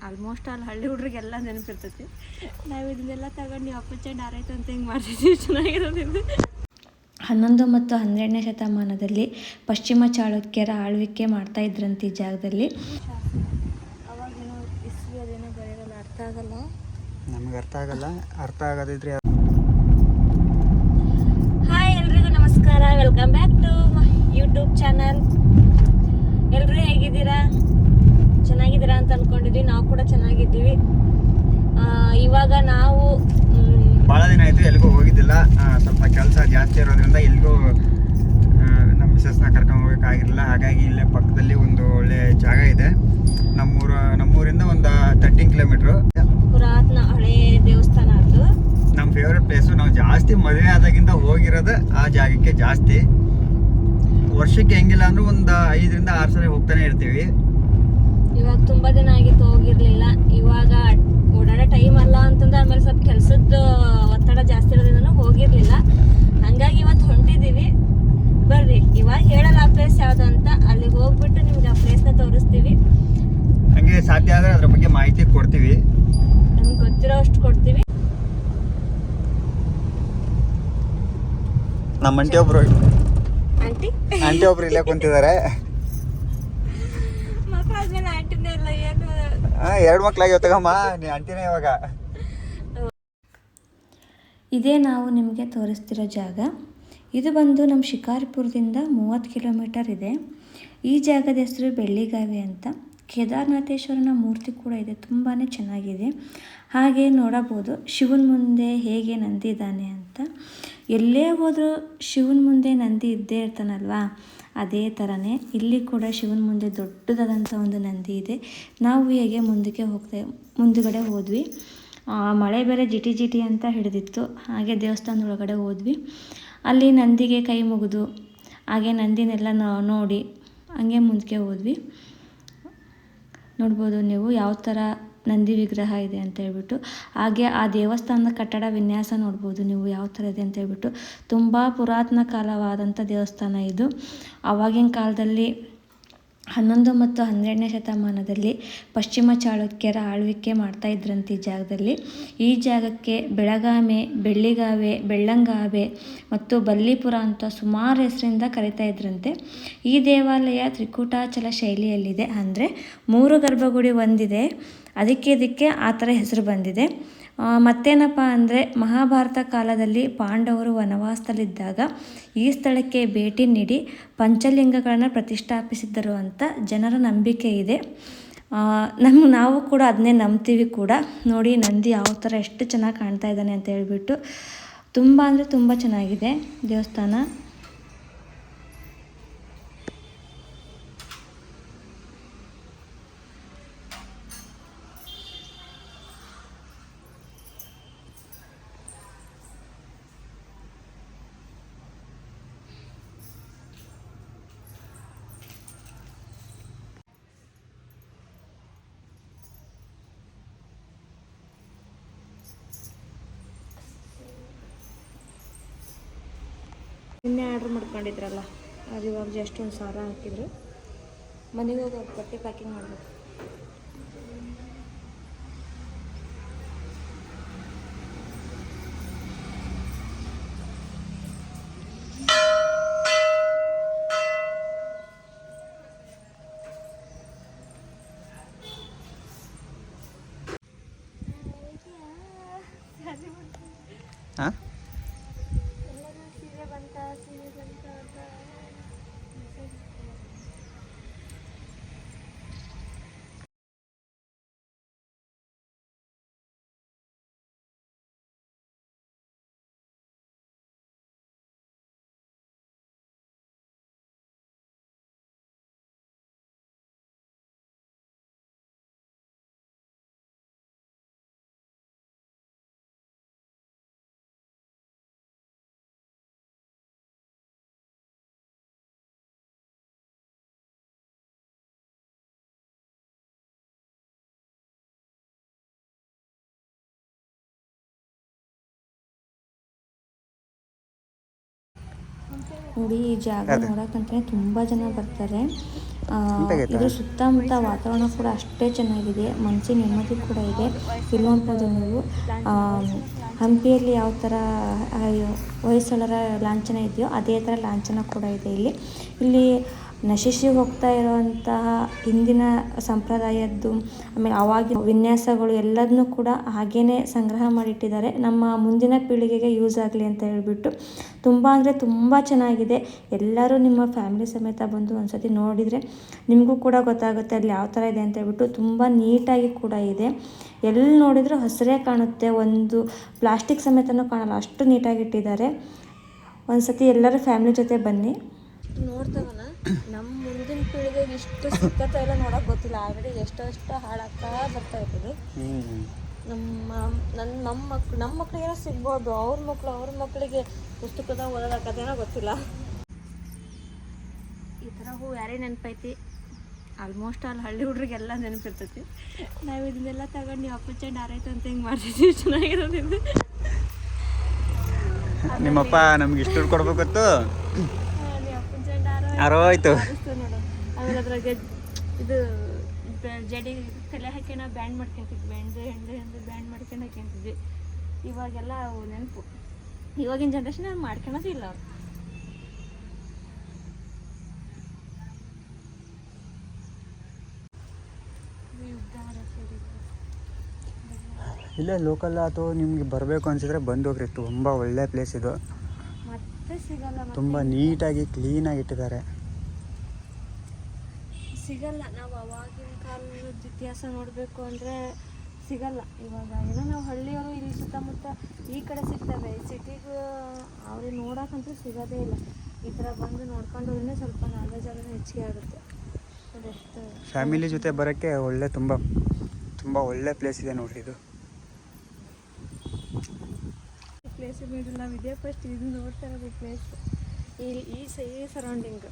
Almost ಅಲ್ಲಿ ಹಳ್ಳಿ ಹುಡುಗರಿಗೆಲ್ಲ ನೆನಪಿರ್ತೈತಿ. ನಾವು ಇದನ್ನೆಲ್ಲ ತಗೊಂಡು ನೀವು ಅಪ್ಪಚ್ಚಂಡ್ ಆರೈತು ಅಂತ ಹಿಂಗೆ ಮಾಡ್ತಿದ್ವಿ? ಚೆನ್ನಾಗಿರೋದಿದ್ದು ಹನ್ನೊಂದು ಮತ್ತು ಹನ್ನೆರಡನೇ ಶತಮಾನದಲ್ಲಿ ಪಶ್ಚಿಮ ಚಾಳುಕ್ಯರ ಆಳ್ವಿಕೆ ಮಾಡ್ತಾ ಇದ್ರಂತ ಈ ಜಾಗದಲ್ಲಿ. ಅವಾಗೇನೋ ಇಸ್ವಿ ಅದೇನೋ ಬರೆಯೋಲ್ಲ ಅರ್ಥ ಆಗಲ್ಲ. ನಮ್ಗೆ ಅರ್ಥ ಆಗಲ್ಲ. ಅರ್ಥ ಆಗದಿದ್ರೆ ಹಾಯ್ ಎಲ್ರಿಗೂ ನಮಸ್ಕಾರ. Welcome back to YouTube channel ಎಲ್ಲರೂ ಹೇಗಿದ್ದೀರಾ ಚೆನ್ನಾಗಿದ್ದೀರಾ ಅಂತ ಅನ್ಕೊಂಡಿದ್ವಿ ನಾವು ಕೂಡ ಚೆನ್ನಾಗಿದ್ದೀವಿ ಆ, ಇವಾಗ ನಾವು ಬಹಳ ಭಾಳ ದಿನ ಆಯಿತು ಎಲ್ಲಿಗೂ ಹೋಗಿದ್ದಿಲ್ಲ. ಸ್ವಲ್ಪ ಕೆಲಸ ಜಾಸ್ತಿ ಇರೋದ್ರಿಂದ ಎಲ್ಲಿಗೂ ನಮ್ಮ ಮಿಸಸ್ನ ಕರ್ಕೊಂಡು ಹೋಗೋಕ್ಕಾಗಿರಲಿಲ್ಲ. ಹಾಗಾಗಿ ಇಲ್ಲೇ ಪಕ್ಕದಲ್ಲಿ ಒಂದು ಒಳ್ಳೆ ಜಾಗ ಇದೆ. ನಮ್ಮೂರ ನಮ್ಮೂರಿಂದ ಒಂದು ತರ್ಟೀನ್ ಕಿಲೋಮೀಟ್ರು ಪುರಾತನ ಹಳೆ ದೇವಸ್ಥಾನ ಅದು. ನಮ್ಮ ಫೇವ್ರೆಟ್ ಪ್ಲೇಸು ನಾವು ಜಾಸ್ತಿ ಮದುವೆ ಆದಾಗಿಂದ ಹೋಗಿರೋದು ಆ ಜಾಗಕ್ಕೆ ಜಾಸ್ತಿ. ವರ್ಷಕ್ಕೆ ಹೆಂಗಿಲ್ಲ ಅಂದ್ರೂ ಒಂದು ಐದರಿಂದ ಆರು ಸಲ ಹೋಗ್ತಾನೆ ಇರ್ತೀವಿ. ಇವಾಗ ತುಂಬಾ ದಿನ ಆಗಿತ್ತು ಹೋಗಿರ್ಲಿಲ್ಲ. ಇವಾಗ ಓಡಾಡೋ ಟೈಮ್ ಅಲ್ಲ ಅಂತಂದ್ರೆ ಆಮೇಲೆ ಸ್ವಲ್ಪ ಕೆಲ್ಸದ ಒತ್ತಡ ಜಾಸ್ತಿ ಇರೋದ್ರಿಂದ ಹೋಗಿರ್ಲಿಲ್ಲ. ಹಂಗಾಗಿ ಇವತ್ತು ಹೊಂಟಿದ್ದೀವಿ ಬರ್ರಿ ಇವಾಗ ಹೇಳಲ್ಲ ಆ ಪ್ಲೇಸ್ ಯಾವ್ದು ಅಂತ ಅಲ್ಲಿಗೆ ಹೋಗ್ಬಿಟ್ಟು ನಿಮ್ಗೆ ಆ ಪ್ಲೇಸ್ನ ತೋರಿಸ್ತೀವಿ. ಹಂಗೆ ಸಾಧ್ಯ ಆದರೆ ಅದ್ರ ಬಗ್ಗೆ ಮಾಹಿತಿ ಕೊಡ್ತೀವಿ. ನಮ್ಗೆ ಗೊತ್ತಿರೋ ಅಷ್ಟು ಕೊಡ್ತೀವಿ. ನಮ್ಮ ಅಂಟಿ ಒಬ್ರು ಆಂಟಿ? ಆಂಟಿ ಒಬ್ರು ಇಲ್ಲೇ ಕುಂತಿದ್ದಾರೆ. ಎರಡು ಮಕ್ಳಾಗ್ಯಾವ ತಗಮ್ಮ. ನೀ ಅಂಟಿನೇ ಇವಾಗ. ಇದೇ ನಾವು ನಿಮಗೆ ತೋರಿಸ್ತಿರೋ ಜಾಗ. ಇದು ಬಂದು ನಮ್ಮ ಶಿಕಾರಿಪುರದಿಂದ ಮೂವತ್ತು ಕಿಲೋಮೀಟರ್ ಇದೆ. ಈ ಜಾಗದ ಹೆಸರು ಬೆಳ್ಳಿಗಾವಿ ಅಂತ. ಕೇದಾರನಾಥೇಶ್ವರನ ಮೂರ್ತಿ ಕೂಡ ಇದೆ ತುಂಬಾ ಚೆನ್ನಾಗಿದೆ. ಹಾಗೆ ನೋಡಬಹುದು ಶಿವನ ಮುಂದೆ ಹೇಗೆ ನಂದಿ ಇದ್ದಾನೆ ಅಂತ. ಎಲ್ಲೇ ಹೋದರೂ ಶಿವನ ಮುಂದೆ ನಂದಿ ಇದ್ದೇ ಇರ್ತಾನಲ್ವಾ? ಅದೇ ಥರನೇ ಇಲ್ಲಿ ಕೂಡ ಶಿವನ ಮುಂದೆ ದೊಡ್ಡದಾದಂಥ ಒಂದು ನಂದಿ ಇದೆ. ನಾವು ಹೇಗೆ ಮುಂದಕ್ಕೆ ಹೋಗ್ತೇವೆ ಮುಂದುಗಡೆ ಹೋದ್ವಿ. ಮಳೆ ಬೇರೆ ಜಿಟಿ ಜಿಟಿ ಅಂತ ಹಿಡಿದಿತ್ತು. ಹಾಗೆ ದೇವಸ್ಥಾನದ ಒಳಗಡೆ ಹೋದ್ವಿ. ಅಲ್ಲಿ ನಂದಿಗೆ ಕೈ ಮುಗಿದು, ಹಾಗೆ ನಂದಿನೆಲ್ಲ ನೋಡಿ ಹಂಗೆ ಮುಂದಕ್ಕೆ ಹೋದ್ವಿ. ನೋಡ್ಬೋದು ನೀವು ಯಾವ ಥರ ನಂದಿ ವಿಗ್ರಹ ಇದೆ ಅಂತ ಹೇಳ್ಬಿಟ್ಟು. ಹಾಗೆ ಆ ದೇವಸ್ಥಾನದ ಕಟ್ಟಡ ವಿನ್ಯಾಸ ನೋಡ್ಬೋದು ನೀವು ಯಾವ ಥರ ಇದೆ ಅಂತ ಹೇಳ್ಬಿಟ್ಟು. ತುಂಬ ಪುರಾತನ ಕಾಲವಾದಂಥ ದೇವಸ್ಥಾನ ಇದು. ಆವಾಗಿನ ಕಾಲದಲ್ಲಿ ಹನ್ನೊಂದು ಮತ್ತು ಹನ್ನೆರಡನೇ ಶತಮಾನದಲ್ಲಿ ಪಶ್ಚಿಮ ಚಾಳುಕ್ಯರ ಆಳ್ವಿಕೆ ಮಾಡ್ತಾ ಇದ್ರಂತೆ ಈ ಜಾಗದಲ್ಲಿ. ಈ ಜಾಗಕ್ಕೆ ಬೆಳಗಾಮೆ, ಬೆಳ್ಳಿಗಾವೆ, ಬೆಳ್ಳಂಗಾವೆ ಮತ್ತು ಬಲ್ಲಿಪುರ ಅಂತ ಸುಮಾರು ಹೆಸರಿಂದ ಕರಿತಾ ಇದ್ರಂತೆ. ಈ ದೇವಾಲಯ ತ್ರಿಕೂಟಾಚಲ ಶೈಲಿಯಲ್ಲಿದೆ. ಅಂದರೆ ಮೂರು ಗರ್ಭಗುಡಿ ಒಂದಿದೆ. ಅದಕ್ಕೆ ಇದಕ್ಕೆ ಆ ಥರ ಹೆಸರು ಬಂದಿದೆ. ಮತ್ತೇನಪ್ಪ ಅಂದರೆ ಮಹಾಭಾರತ ಕಾಲದಲ್ಲಿ ಪಾಂಡವರು ವನವಾಸದಲ್ಲಿದ್ದಾಗ ಈ ಸ್ಥಳಕ್ಕೆ ಭೇಟಿ ನೀಡಿ ಪಂಚಲಿಂಗಗಳನ್ನು ಪ್ರತಿಷ್ಠಾಪಿಸಿದ್ದರು ಅಂತ ಜನರ ನಂಬಿಕೆ ಇದೆ. ನಮ್ಮ ನಾವು ಕೂಡ ಅದನ್ನೇ ನಂಬ್ತೀವಿ ಕೂಡ. ನೋಡಿ ನಂದಿ ಯಾವ ಥರ ಎಷ್ಟು ಚೆನ್ನಾಗಿ ಕಾಣ್ತಾ ಇದ್ದಾನೆ ಅಂತ ಹೇಳ್ಬಿಟ್ಟು. ತುಂಬ ಅಂದರೆ ತುಂಬ ಚೆನ್ನಾಗಿದೆ ದೇವಸ್ಥಾನ. ನಿನ್ನೆ ಆರ್ಡ್ರ್ ಮಾಡ್ಕೊಂಡಿದ್ರಲ್ಲ ಅದು ಇವಾಗ ಜಸ್ಟ್ ಒಂದು ಸಾವಿರ ಹಾಕಿದ್ರು. ಮನೆಗೆ ಹೋಗಿ ಬಟ್ಟೆ ಪ್ಯಾಕಿಂಗ್ ಮಾಡಬೇಕು ಹಾಂ ನೋಡಿ ಈ ಜಾಗ ಅದೇ. ತುಂಬಾ ಜನ ಬರ್ತಾರೆ? ಇದ್ರ ಸುತ್ತಮುತ್ತ ವಾತಾವರಣ ಕೂಡ ಅಷ್ಟೇ ಚೆನ್ನಾಗಿದೆ ಮನಸ್ಸಿನ ನೆಮ್ಮದಿ ಕೂಡ ಇದೆ ಇಲ್ಲಿ ನೋಡ್ಬೋದು ನೀವು ಆ, ಹಂಪಿಯಲ್ಲಿ ಯಾವ ಥರ ವಯಸ್ಸಳರ ಹೊಯ್ಸಳರ ಲಾಂಛನ ಇದೆಯೋ ಅದೇ ಥರ ಲಾಂಛನ ಕೂಡ ಇದೆ ಇಲ್ಲಿ ಇಲ್ಲಿ ನಶಿಸಿ ಹೋಗ್ತಾ ಇರುವಂತಹ ಹಿಂದಿನ ಸಂಪ್ರದಾಯದ್ದು, ಆಮೇಲೆ ಅವಾಗಿನ ವಿನ್ಯಾಸಗಳು ಎಲ್ಲದನ್ನೂ ಕೂಡ ಹಾಗೇ ಸಂಗ್ರಹ ಮಾಡಿಟ್ಟಿದ್ದಾರೆ. ನಮ್ಮ ಮುಂದಿನ ಪೀಳಿಗೆಗೆ ಯೂಸ್ ಆಗಲಿ ಅಂತ ಹೇಳಿಬಿಟ್ಟು ತುಂಬ ಅಂದರೆ ತುಂಬ ಚೆನ್ನಾಗಿದೆ. ಎಲ್ಲರೂ ನಿಮ್ಮ ಫ್ಯಾಮಿಲಿ ಸಮೇತ ಬಂದು ಒಂದ್ಸತಿ ನೋಡಿದರೆ ನಿಮಗೂ ಕೂಡ ಗೊತ್ತಾಗುತ್ತೆ ಅಲ್ಲಿ ಯಾವ ಥರ ಇದೆ ಅಂತ ಹೇಳ್ಬಿಟ್ಟು ತುಂಬ ನೀಟಾಗಿ ಕೂಡ ಇದೆ. ಎಲ್ಲಿ ನೋಡಿದರೂ ಹಸಿರೇ ಕಾಣುತ್ತೆ. ಒಂದು ಪ್ಲಾಸ್ಟಿಕ್ ಸಮೇತನೂ ಕಾಣಲ್ಲ. ಅಷ್ಟು ನೀಟಾಗಿ ಇಟ್ಟಿದ್ದಾರೆ. ಒಂದ್ಸತಿ ಎಲ್ಲರೂ ಫ್ಯಾಮಿಲಿ ಜೊತೆ ಬನ್ನಿ. ನೋಡ್ತಾವನ ನಮ್ಮ ಮುಂದಿನ ಪೀಳಿಗೆಗೆ ಇಷ್ಟು ಸಿಕ್ಕತ್ತ ಎಲ್ಲ ನೋಡಕ್ ಗೊತ್ತಿಲ್ಲ. ಆಲ್ರೆಡಿ ಎಷ್ಟೋ ಎಷ್ಟೋ ಹಾಳಾಗ್ತಾ ಬರ್ತಾ ಇರ್ತದೆ ನಮ್ಮ ನನ್ನ ನಮ್ಮ ಮಕ್ಳು ನಮ್ಮ ಮಕ್ಳಿಗೆಲ್ಲ ಸಿಗ್ಬೋದು. ಅವ್ರ ಮಕ್ಳು, ಅವ್ರ ಮಕ್ಳಿಗೆ ಪುಸ್ತಕದ ಓದೋದಕ್ಕದೇನೋ ಗೊತ್ತಿಲ್ಲ. ಈ ಥರ ಹೂ ಯಾರೇ ನೆನಪೈತಿ. ಆಲ್ಮೋಸ್ಟ್ ಅಲ್ಲಿ ಹಳ್ಳಿ ಹುಡ್ರಿಗೆಲ್ಲ ನೆನಪಿರ್ತೈತಿ. ನಾವು ಇದನ್ನೆಲ್ಲ ತಗೊಂಡು ನೀವು ಅಪ್ಪಚ್ಚ ಆರೈತೆ ಅಂತ ಹಿಂಗೆ ಮಾಡ್ತಿದ್ವಿ? ಚೆನ್ನಾಗಿರೋದ್ರಿಂದ ನಿಮ್ಮಪ್ಪ ನಮ್ಗೆ ಇಷ್ಟು ನೀವು ಅಪ್ಪನ ಚೆಂಡ ಆರೋ ಅರೋಯ್ತು ಆರಿಸ್ತು ನೋಡು. ಆಮೇಲೆ ಅದ್ರಾಗ ಇದು ಜಡಿ ತಲೆ ಹಾಕಿ ನಾವು ಬ್ಯಾಂಡ್ ಮಾಡ್ಕೊಂತಿದ್ವಿ. ಬ್ಯಾಂಡ್ ಹೆಂಡು ಹೆಂಡು ಬ್ಯಾಂಡ್ ಮಾಡ್ಕೊಂಡು ಹಾಕ್ಯಂತಿದ್ವಿ. ಇವಾಗೆಲ್ಲ ಅವು ನೆನಪು. ಇವಾಗಿನ ಜನ್ರೇಷನ್ ಮಾಡ್ಕೊಳೋದು ಇಲ್ಲ ಅವ್ರು. ಇಲ್ಲೇ ಲೋಕಲ್ ಅಥವಾ ನಿಮ್ಗೆ ಬರಬೇಕು ಅನ್ಸಿದ್ರೆ ಬಂದು ಹೋಗ್ರಿ. ತುಂಬ ಒಳ್ಳೆ ಪ್ಲೇಸ್ ಇದು. ಮತ್ತೆ ಸಿಗಲ್ಲ ಮತ್ತೆ ತುಂಬ ನೀಟಾಗಿ ಕ್ಲೀನಾಗಿ ಇಟ್ಟಿದ್ದಾರೆ. ಸಿಗಲ್ಲ ನಾವು ಅವಾಗಿನ ಕಾಲದ ಇತಿಹಾಸ ನೋಡಬೇಕು ಅಂದರೆ ಸಿಗಲ್ಲ. ಇವಾಗ ಏನೋ ನಾವು ಹಳ್ಳಿಯವರು ಇಲ್ಲಿ ಸುತ್ತಮುತ್ತ ಈ ಕಡೆ ಸಿಗ್ತವೆ. ಸಿಟಿಗೂ ಅವ್ರಿಗೆ ನೋಡೋಕ್ಕಂತೂ ಸಿಗೋದೇ ಇಲ್ಲ. ಈ ಥರ ಬಂದು ನೋಡ್ಕೊಂಡು ಹೋದ್ರೆ ಸ್ವಲ್ಪ ನಾಲೆಜ್ ಅದನ್ನು ಹೆಚ್ಚಿಗೆ ಆಗುತ್ತೆ. ಅದೆಷ್ಟು ಫ್ಯಾಮಿಲಿ ಜೊತೆ ಬರೋಕ್ಕೆ ಒಳ್ಳೆ ತುಂಬ ತುಂಬ ಒಳ್ಳೆ ಪ್ಲೇಸ್ ಇದೆ ನೋಡ್ರಿ ಇದು. ಪ್ಲೇಸ್ ಬಿಡು ನಾವು ಇದೇ ಫಸ್ಟ್ ಇದು ನೋಡ್ತಾ ಇರೋದು ಪ್ಲೇಸ್ ಈ ಈ ಸ ಈ ಸರೌಂಡಿಂಗ್